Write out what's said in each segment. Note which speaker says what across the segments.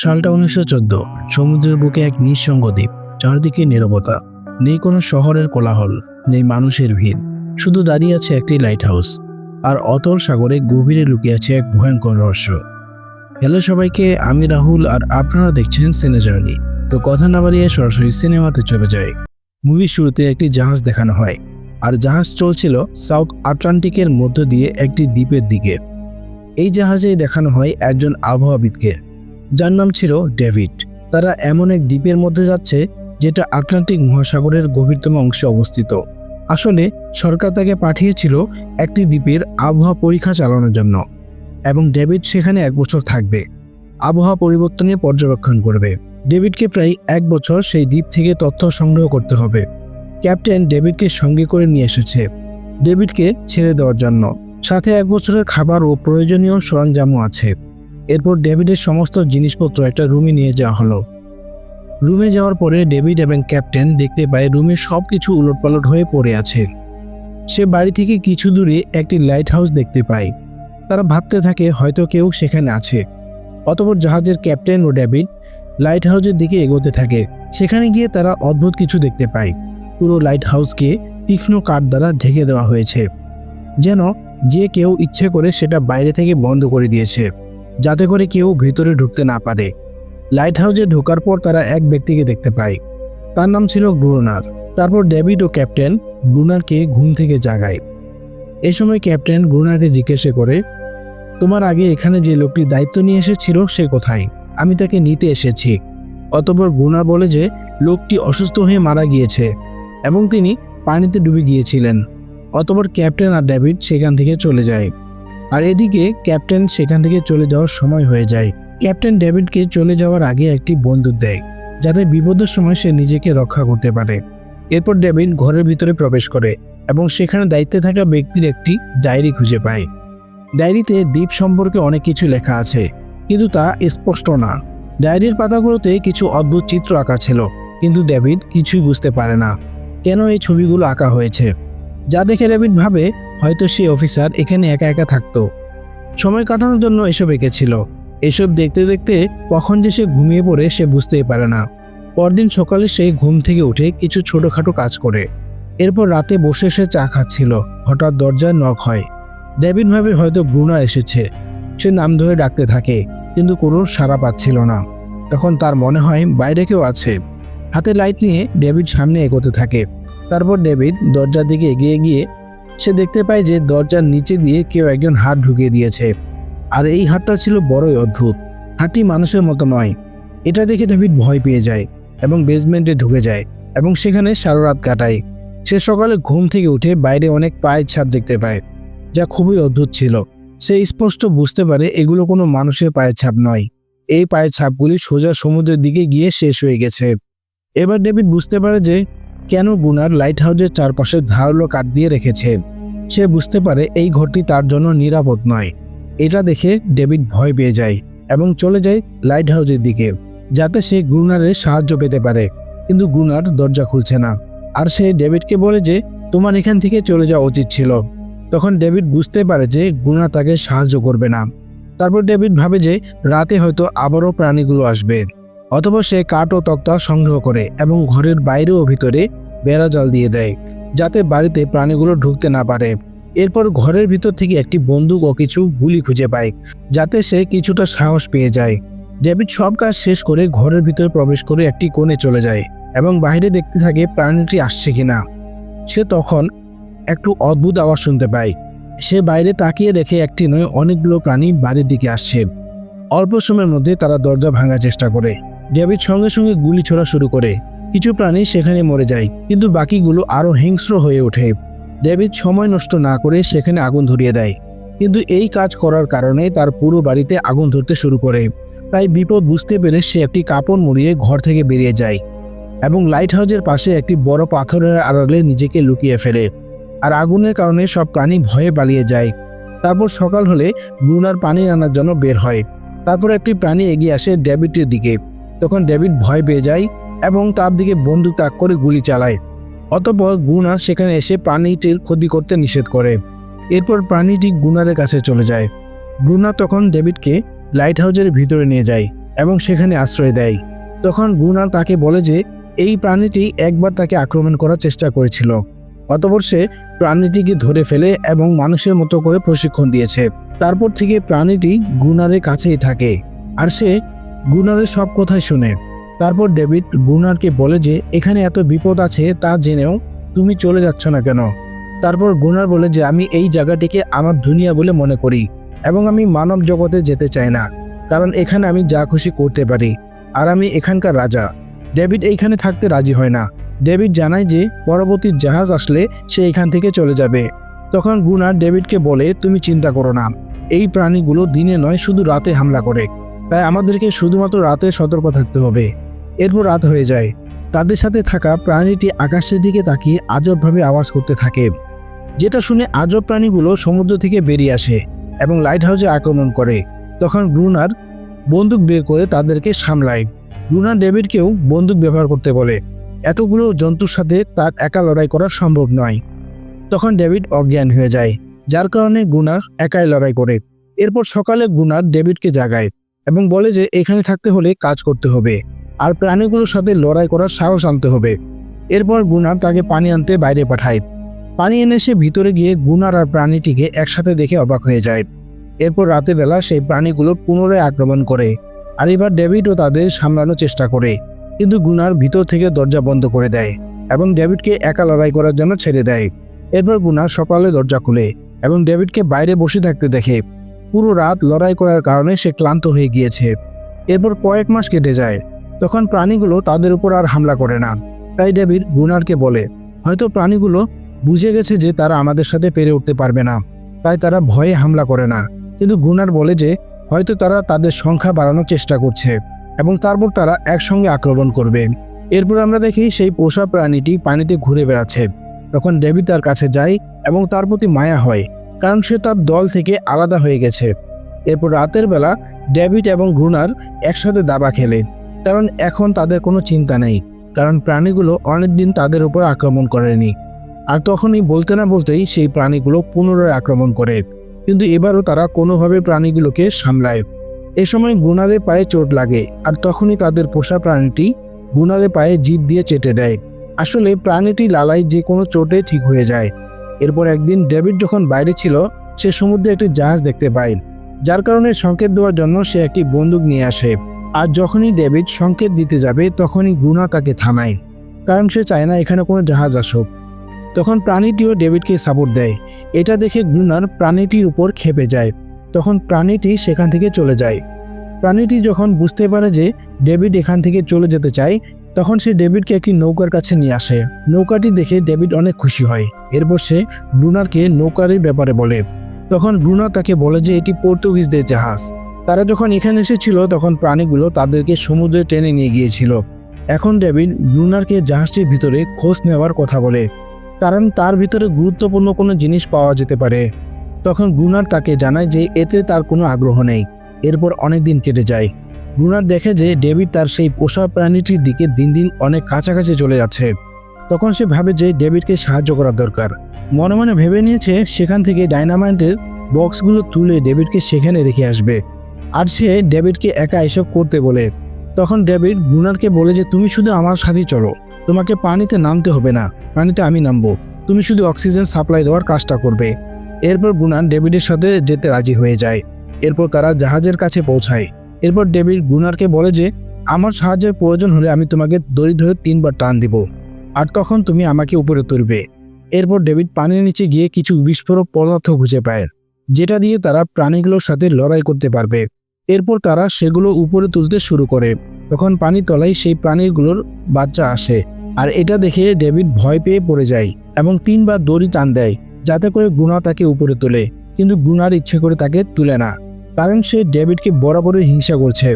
Speaker 1: সালটা উনিশশো চোদ্দ। সমুদ্রের বুকে এক নিঃসঙ্গ দ্বীপ, চারদিকে নীরবতা। নেই কোনো শহরের কোলাহল, নেই মানুষের ভিড়। শুধু দাঁড়িয়ে আছে একটি লাইট হাউস আর অতল সাগরে গভীরে লুকিয়ে আছে এক ভয়ঙ্কর রহস্য। হ্যালো সবাইকে, আমি রাহুল, আর আপনারা দেখছেন সিনে জার্নি তো কথা না বাড়িয়ে সরাসরি সিনেমাতে চলে যায় মুভির শুরুতে একটি জাহাজ দেখানো হয়, আর জাহাজ চলছিল সাউথ আটলান্টিকের মধ্য দিয়ে একটি দ্বীপের দিকে। এই জাহাজেই দেখানো হয় একজন আবহাওয়াবিদকে। যার নাম ছিল ডেভিড। তারা এমন এক দ্বীপের মধ্যে যাচ্ছে, যেটা আটলান্টিক মহাসাগরের গভীরতম অংশে অবস্থিত। আসলে সরকার তাকে পাঠিয়েছিল একটি দ্বীপের আবহাওয়া পরীক্ষা চালানোর জন্য, এবং ডেভিড সেখানে এক বছর থাকবে। আবহাওয়া পরিবর্তনে পর্যবেক্ষণ করবে। ডেভিডকে প্রায় এক বছর সেই দ্বীপ থেকে তথ্য সংগ্রহ করতে হবে। ক্যাপ্টেন ডেভিডকে সঙ্গে করে নিয়ে এসেছে। ডেভিডকে ছেড়ে দেওয়ার জন্য। সাথে এক বছরের খাবার ও প্রয়োজনীয় সরঞ্জামও আছে। এরপর ডেভিডের সমস্ত জিনিসপত্র একটা রুমে নিয়ে যাওয়া হলো। রুমে যাওয়ার পরে ডেভিড এবং ক্যাপ্টেন দেখতে পায় রুমে সব কিছু উলটপালট হয়ে পড়ে আছে। সে বাড়ি থেকে কিছু দূরে একটি লাইট হাউস দেখতে পায়। তারা ভাবতে থাকে হয়তো কেউ সেখানে আছে। অতপর জাহাজের ক্যাপ্টেন ও ডেভিড লাইট হাউসের দিকে এগোতে থাকে। সেখানে গিয়ে তারা অদ্ভুত কিছু দেখতে পায়। পুরো লাইট হাউসকে তীক্ষ্ণ কাঠ দ্বারা ঢেকে দেওয়া হয়েছে। যেন যে কেউ ইচ্ছে করে সেটা বাইরে থেকে বন্ধ করে দিয়েছে। যাতে করে কেউ ভিতরে ঢুকতে না পারে। লাইট হাউসে ঢোকার পর তারা এক ব্যক্তিকে দেখতে পায়। তার নাম ছিল ব্রুনার। তারপর ডেভিড ও ক্যাপ্টেন ব্রুনারকে ঘুম থেকে জাগায়। এ সময় ক্যাপ্টেন ব্রুনারকে জিজ্ঞাসা করে, তোমার আগে এখানে যে লোকটি দায়িত্ব নিয়ে এসেছিল সে কোথায়? আমি তাকে নিতে এসেছি। অতপর ব্রুনার বলে যে, লোকটি অসুস্থ হয়ে মারা গিয়েছে এবং তিনি পানিতে ডুবে গিয়েছিলেন। অতপর ক্যাপ্টেন আর ডেভিড সেখান থেকে চলে যায়। আর এদিকে ক্যাপ্টেন সেখান থেকে চলে যাওয়ার সময় হয়ে যায়। ক্যাপ্টেন ডেভিডকে চলে যাওয়ার আগে একটি বন্দুক দেয়, যাতে বিপদের সময় সে নিজেকে রক্ষা করতে পারে। এরপর ডেভিড ঘরের ভিতরে প্রবেশ করে এবং সেখানে দায়িত্বে থাকা ব্যক্তির একটি ডায়েরি খুঁজে পায়। ডায়েরিতে দ্বীপ সম্পর্কে অনেক কিছু লেখা আছে, কিন্তু তা স্পষ্ট না। ডায়েরির পাতাগুলোতে কিছু অদ্ভুত চিত্র আঁকা ছিল, কিন্তু ডেভিড কিছুই বুঝতে পারে না। কেন এই ছবিগুলো আঁকা হয়েছে? যা দেখে ডেভিড ভাবে হয়তো সে অফিসার এখানে একা একা থাকতো। সময় কাটানোর জন্য এসব এঁকেছিল। এসব দেখতে দেখতে কখন যে সে ঘুমিয়ে পড়ে সে বুঝতেই পারে না। পরদিন সকালে সে ঘুম থেকে উঠে কিছু ছোটোখাটো কাজ করে। এরপর রাতে বসে সে চা খাচ্ছিল। হঠাৎ দরজায় নখ হয়। ডেভিড ভাবে হয়তো ব্রুনা এসেছে। সে নাম ধরে ডাকতে থাকে, কিন্তু কোনো সাড়া পাচ্ছিল না। তখন তার মনে হয় বাইরে কেউ আছে। হাতে লাইট নিয়ে ডেভিড সামনে এগোতে থাকে। তারপর ডেভিড দরজার দিকে এগিয়ে গিয়ে সে দেখতে পায় যে দরজার নিচে দিয়ে কেউ একজন হাত ঢুকিয়ে দিয়েছে। আর এই হাতটা ছিল বড়ই অদ্ভুত। হাতটি মানুষের মতো নয়। এটা দেখে ডেভিড ভয় পেয়ে যায় এবং বেসমেন্টে ঢুকে যায় এবং সেখানে সারা রাত কাটায়। সে সকালে ঘুম থেকে উঠে বাইরে অনেক পায়ের ছাপ দেখতে পায়, যা খুবই অদ্ভুত ছিল। সে স্পষ্ট বুঝতে পারে এগুলো কোনো মানুষের পায়ের ছাপ নয়। এই পায়ের ছাপগুলি সোজা সমুদ্রের দিকে গিয়ে শেষ হয়ে গেছে। এবার ডেভিড বুঝতে পারে যে কেন গুনার লাইট হাউসের চারপাশে ধারালো কাঠ দিয়ে রেখেছে? সে বুঝতে পারে এই ঘরটি তার জন্য নিরাপদ নয়। এটা দেখে ডেভিড ভয় পেয়ে যায় এবং চলে যায় লাইট হাউসের দিকে, যাতে সে গুনারের সাহায্য পেতে পারে। কিন্তু গুনার দরজা খুলছে না। আর সে ডেভিডকে বলে যে, তোমার এখান থেকে চলে যাওয়া উচিত ছিল। তখন ডেভিড বুঝতে পারে যে গুনা তাকে সাহায্য করবে না। তারপর ডেভিড ভাবে যে, রাতে হয়তো আবারও প্রাণীগুলো আসবে। অথবা সে কাঠ ও তক্তা সংগ্রহ করে এবং ঘরের বাইরে ও ভিতরে বেড়া জাল দিয়ে দেয়, যাতে বাড়িতে প্রাণীগুলো ঢুকতে না পারে। এরপর ঘরের ভিতর থেকে একটি বন্দুক ও কিছু গুলি খুঁজে পায়, যাতে সে কিছুটা সাহস পেয়ে যায়। ডেভিড সব কাজ শেষ করে ঘরের ভিতরে প্রবেশ করে একটি কোণে চলে যায় এবং বাইরে দেখতে থাকে প্রাণীটি আসছে কিনা। সে তখন একটু অদ্ভুত আওয়াজ শুনতে পায়। সে বাইরে তাকিয়ে দেখে একটি নয়, অনেকগুলো প্রাণী বাড়ির দিকে আসছে। অল্প সময়ের মধ্যে তারা দরজা ভাঙার চেষ্টা করে। ডেভিড সঙ্গে সঙ্গে গুলি ছোড়া শুরু করে। কিছু প্রাণী সেখানে মরে যায়, কিন্তু বাকিগুলো আরও হিংস্র হয়ে ওঠে। ডেভিড সময় নষ্ট না করে সেখানে আগুন ধরিয়ে দেয়, কিন্তু এই কাজ করার কারণে তার পুরো বাড়িতে আগুন ধরতে শুরু করে। তাই বিপদ বুঝতে পেরে সে একটি কাপড় মুড়িয়ে ঘর থেকে বেরিয়ে যায় এবং লাইট হাউসের পাশে একটি বড় পাথরের আড়ালে নিজেকে লুকিয়ে ফেলে। আর আগুনের কারণে সব প্রাণী ভয়ে পালিয়ে যায়। তারপর সকাল হলে ব্রুনার পানি আনার জন্য বের হয়। তারপর একটি প্রাণী এগিয়ে আসে ডেভিডের দিকে। তখন ডেভিড ভয় পেয়ে যায় এবং তার দিকে বন্দুক তাক করে গুলি চালায়। অতপর গুনা সেখানে এসে প্রাণীটির ক্ষতি করতে নিষেধ করে। এরপর প্রাণীটি গুনারের কাছে চলে যায়। গুনার তখন ডেভিডকে লাইট হাউজের ভিতরে নিয়ে যায় এবং সেখানে আশ্রয় দেয়। তখন গুনার তাকে বলে যে, এই প্রাণীটি একবার তাকে আক্রমণ করার চেষ্টা করেছিল। অতপর সে প্রাণীটিকে ধরে ফেলে এবং মানুষের মতো করে প্রশিক্ষণ দিয়েছে। তারপর থেকে প্রাণীটি গুনারের কাছেই থাকে। আর সে গুনারের সব কথাই শুনে। তারপর ডেভিড গুনারকে বলে যে, এখানে এত বিপদ আছে তা জেনেও তুমি চলে যাচ্ছ না কেন? তারপর গুনার বলে যে, আমি এই জায়গাটিকে আমার দুনিয়া বলে মনে করি এবং আমি মানব জগতে যেতে চাই না, কারণ এখানে আমি যা খুশি করতে পারি আর আমি এখানকার রাজা। ডেভিড এইখানে থাকতে রাজি হয় না। ডেভিড জানায় যে, পরবর্তী জাহাজ আসলে সে এখান থেকে চলে যাবে। তখন গুনার ডেভিডকে বলে, তুমি চিন্তা করো না, এই প্রাণীগুলো দিনে নয়, শুধু রাতে হামলা করে। তাই আমাদেরকে শুধুমাত্র রাতে সতর্ক থাকতে হবে। এরপর রাত হয়ে যায়। তাদের সাথে থাকা প্রাণীটি আকাশের দিকে তাকিয়ে আজবভাবে আওয়াজ করতে থাকে। যেটা শুনে আজব প্রাণীগুলো সমুদ্র থেকে বেরিয়ে আসে এবং লাইট হাউসে আক্রমণ করে। তখন ব্রুনার বন্দুক বের করে তাদেরকে সামলায়। ব্রুনার ডেভিডকেও বন্দুক ব্যবহার করতে বলে। এতগুলো জন্তুর সাথে তার একা লড়াই করা সম্ভব নয়। তখন ডেভিড অজ্ঞান হয়ে যায়, যার কারণে গুনার একাই লড়াই করে। এরপর সকালে গুনার ডেভিডকে জাগায়। এবং বলে যে এখানে থাকতে হলে কাজ করতে হবে। আর প্রাণীগুলোর সাথে লড়াই করার সাহস আনতে হবে। এরপর গুনার তাকে পানি আনতে বাইরে পাঠায়। পানি এনে সে ভিতরে গিয়ে গুনার আর প্রাণীটিকে একসাথে দেখে অবাক হয়ে যায়। এরপর রাতের বেলা সেই প্রাণীগুলো পুনরায় আক্রমণ করে। আর এবার ডেভিডও তাদের সামলানোর চেষ্টা করে। কিন্তু গুনার ভিতর থেকে দরজা বন্ধ করে দেয় এবং ডেভিডকে একা লড়াই করার জন্য ছেড়ে দেয়। এরপর গুনার সকালে দরজা খুলে এবং ডেভিডকে বাইরে বসে থাকতে দেখে। পুরো রাত লড়াই করার কারণে সে ক্লান্ত হয়ে গিয়েছে। এরপর কয়েক মাস কেটে যায়। তখন প্রাণীগুলো তাদের উপর আর হামলা করে না। তাই ডেভিড গুনারকে বলে, হয়তো প্রাণীগুলো বুঝে গেছে যে তারা আমাদের সাথে পেরে উঠতে পারবে না। তাই তারা ভয়ে হামলা করে না। কিন্তু গুনার বলে যে, হয়তো তারা তাদের সংখ্যা বাড়ানোর চেষ্টা করছে এবং তারপর তারা একসঙ্গে আক্রমণ করবে। এরপর আমরা দেখি সেই পোষা প্রাণীটি পানিতে ঘুরে বেড়াচ্ছে। তখন ডেভিড তার কাছে যায় এবং তার প্রতি মায়া হয়। কারণ সে তার দল থেকে আলাদা হয়ে গেছে। এরপর রাতের বেলা ডেভিড এবং গ্রুনার একসাথে দাবা খেলে, কারণ এখন তাদের কোনো চিন্তা নেই, কারণ প্রাণীগুলো অনেকদিন তাদের উপর আক্রমণ করেনি। আর তখনই বলতে না বলতেই সেই প্রাণীগুলো পুনরায় আক্রমণ করে, কিন্তু এবারও তারা কোনোভাবে প্রাণীগুলোকে সামলায়। এ সময় গুনারের পায়ে চোট লাগে, আর তখনই তাদের পোষা প্রাণীটি গুনারের পায়ে জিভ দিয়ে চেটে দেয়। আসলে প্রাণীটি লালাই যে কোনো চোটে ঠিক হয়ে যায়। এরপর একদিন ডেভিড যখন বাইরে ছিল, সে সমুদ্রে একটি জাহাজ দেখতে পায়। যার কারণে সংকেত দেওয়ার জন্য সে একটি বন্দুক নিয়ে আসে। আর যখনই ডেভিড সংকেত দিতে যাবে, তখনই গুনা তাকে থামায়। কারণ সে চায় না এখানে কোনো জাহাজ আসুক। তখন প্রাণীটিও ডেভিডকে সাপোর্ট দেয়। এটা দেখে গুনার প্রাণীটির উপর খেপে যায়। তখন প্রাণীটি সেখান থেকে চলে যায়। প্রাণীটি যখন বুঝতে পারে যে ডেভিড এখান থেকে চলে যেতে চায় তখন সে ডেভিডকে একটি নৌকার কাছে নিয়ে আসে। নৌকাটি দেখে ডেভিড অনেক খুশি হয়। এরপর সে ব্রুনারকে নৌকারের ব্যাপারে বলে। তখন ব্রুনা তাকে বলে যে, এটি পর্তুগিজদের জাহাজ। তারা যখন এখানে এসেছিল, তখন প্রাণীগুলো তাদেরকে সমুদ্রে টেনে নিয়ে গিয়েছিল। এখন ডেভিড ব্রুনারকে জাহাজটির ভিতরে খোঁজ নেওয়ার কথা বলে, কারণ তার ভিতরে গুরুত্বপূর্ণ কোনো জিনিস পাওয়া যেতে পারে। তখন ব্রুনার তাকে জানায় যে, এতে তার কোনো আগ্রহ নেই। এরপর অনেক দিন কেটে যায়। ব্রুনার দেখে যে ডেভিড তার সেই পোষা প্রাণীটির দিকে দিন দিন অনেক কাছাকাছি চলে যাচ্ছে। তখন সে ভাবে যে ডেভিডকে সাহায্য করা দরকার। মনে মনে ভেবে নিয়েছে সেখান থেকে ডাইনামাইটের বক্সগুলো তুলে ডেভিডকে সেখানে রেখে আসবে। আর সে ডেভিডকে একা এসব করতে বলে। তখন ডেভিড ব্রুনারকে বলে যে, তুমি শুধু আমার সাথেই চলো। তোমাকে পানিতে নামতে হবে না। পানিতে আমি নামবো। তুমি শুধু অক্সিজেন সাপ্লাই দেওয়ার কাজটা করবে। এরপর গুনান ডেভিডের সাথে যেতে রাজি হয়ে যায়। এরপর তারা জাহাজের কাছে পৌঁছায়। এরপর ডেভিড গুনারকে বলে যে, আমার সাহায্যের প্রয়োজন হলে আমি তোমাকে দড়ি ধরে তিনবার টান দিব, আর তখন তুমি আমাকে উপরে তুলবে। এরপর ডেভিড পানির নিচে গিয়ে কিছু বিস্ফোরক পদার্থ খুঁজে পায়, যেটা দিয়ে তারা প্রাণীগুলোর সাথে লড়াই করতে পারবে। এরপর তারা সেগুলো উপরে তুলতে শুরু করে। তখন পানি তলায় সেই প্রাণীগুলোর বাচ্চা আসে, আর এটা দেখে ডেভিড ভয় পেয়ে পড়ে যায় এবং তিনবার দড়ি টান দেয়, যাতে করে গুনা তাকে উপরে তোলে। কিন্তু গুনার ইচ্ছে করে তাকে তুলে না। কারণ সে ডেভিডকে বরাবরই হিংসা করছে।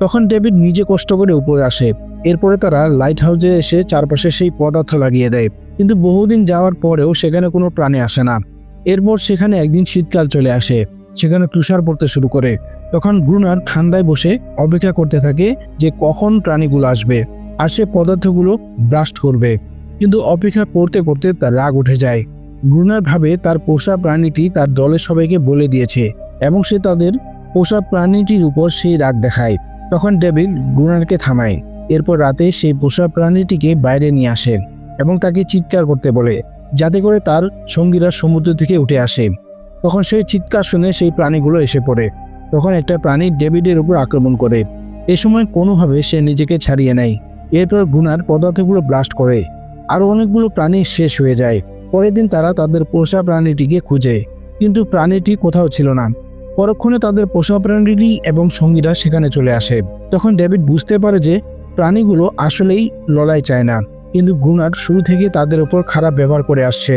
Speaker 1: তখন ডেভিড নিজে কষ্ট করে উপরে আসে। এরপরে তারা লাইট হাউসে এসে চারপাশে সেই পদার্থ লাগিয়ে দেয়। কিন্তু বহুদিন যাওয়ার পরেও সেখানে কোনো প্রাণী আসে না। এরপর সেখানে একদিন শীতকাল চলে আসে। সেখানে তুষার পড়তে শুরু করে। তখন ব্রুনার ঠান্ডায় বসে অপেক্ষা করতে থাকে যে কখন প্রাণীগুলো আসবে। আর সে পদার্থগুলো ব্রাস্ট করবে। কিন্তু অপেক্ষা করতে করতে তার রাগ উঠে যায়। ব্রুনার ভাবে তার পোষা প্রাণীটি তার দলের সবাইকে বলে দিয়েছে। এবং সে তাদের পোষা প্রাণীটির উপর সেই রাগ দেখায়। তখন ডেভিড গুনারকে থামায়। এরপর রাতে সেই পোষা প্রাণীটিকে বাইরে নিয়ে আসে এবং তাকে চিৎকার করতে বলে, যাতে করে তার সঙ্গীরা সমুদ্র থেকে উঠে আসে। তখন সেই চিৎকার শুনে সেই প্রাণীগুলো এসে পড়ে। তখন একটা প্রাণী ডেভিডের উপর আক্রমণ করে। এ সময় কোনোভাবে সে নিজেকে ছাড়িয়ে নেয়। এরপর গুনার পদার্থগুলো ব্লাস্ট করে। আরও অনেকগুলো প্রাণী শেষ হয়ে যায়। পরের দিন তারা তাদের পোষা প্রাণীটিকে খুঁজে। কিন্তু প্রাণীটি কোথাও ছিল না। পরক্ষণে তাদের পোষা প্রাণীটি এবং সঙ্গীরা সেখানে চলে আসে। তখন ডেভিড বুঝতে পারে যে প্রাণীগুলো আসলেই লড়াই চায় না, কিন্তু গুনার শুরু থেকে তাদের উপর খারাপ ব্যবহার করে আসছে,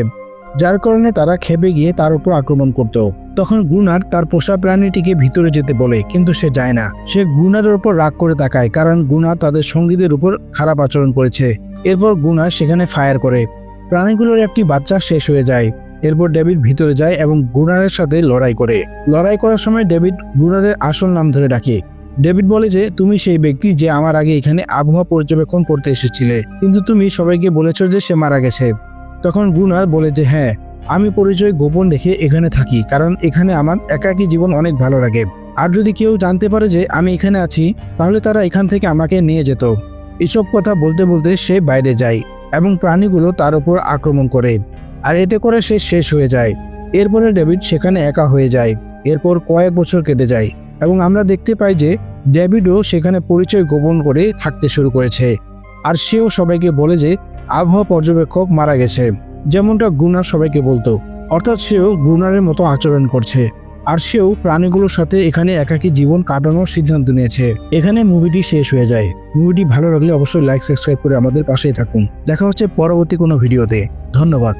Speaker 1: যার কারণে তারা খেপে গিয়ে তার উপর আক্রমণ করত। তখন গুনার তার পোষা প্রাণীটিকে ভিতরে যেতে বলে, কিন্তু সে যায় না। সে গুনারের উপর রাগ করে তাকায়, কারণ গুনা তাদের সঙ্গীদের উপর খারাপ আচরণ করেছে। এরপর গুনা সেখানে ফায়ার করে। প্রাণীগুলোর একটি বাচ্চা শেষ হয়ে যায়। এরপর ডেভিড ভিতরে যায় এবং গুনারের সাথে লড়াই করে। লড়াই করার সময় ডেভিড গুনারের আসল নাম ধরে ডাকে। ডেভিড বলে যে, তুমি সেই ব্যক্তি যে আমার আগে এখানে আবহাওয়া পর্যবেক্ষণ করতে এসেছিলে। কিন্তু তুমি সবাইকে বলেছ যে সে মারা গেছে। তখন গুনার বলে যে হ্যাঁ আমি পরিচয় গোপন রেখে এখানে থাকি, কারণ এখানে আমার একাকী জীবন অনেক ভালো লাগে। আর যদি কেউ জানতে পারে যে আমি এখানে আছি, তাহলে তারা এখান থেকে আমাকে নিয়ে যেত। এসব কথা বলতে বলতে সে বাইরে যায় এবং প্রাণীগুলো তার উপর আক্রমণ করে। আর এতে করে সে শেষ হয়ে যায়। এরপরে ডেভিড সেখানে একা হয়ে যায়। এরপর কয়েক বছর কেটে যায় এবং আমরা দেখতে পাই যে ডেভিডও সেখানে পরিচয় গোপন করে থাকতে শুরু করেছে। আর সেও সবাইকে বলে যে আবহাওয়া পর্যবেক্ষক মারা গেছে। যেমনটা গুনার সবাইকে বলতো। অর্থাৎ সেও গুনারের মতো আচরণ করছে। আর সেও প্রাণীগুলোর সাথে এখানে একাকী জীবন কাটানোর সিদ্ধান্ত নিয়েছে। এখানে মুভিটি শেষ হয়ে যায়। মুভিটি ভালো লাগলে অবশ্যই লাইক, সাবস্ক্রাইব করে আমাদের পাশেই থাকুন। দেখা হচ্ছে পরবর্তী কোনো ভিডিওতে। ধন্যবাদ।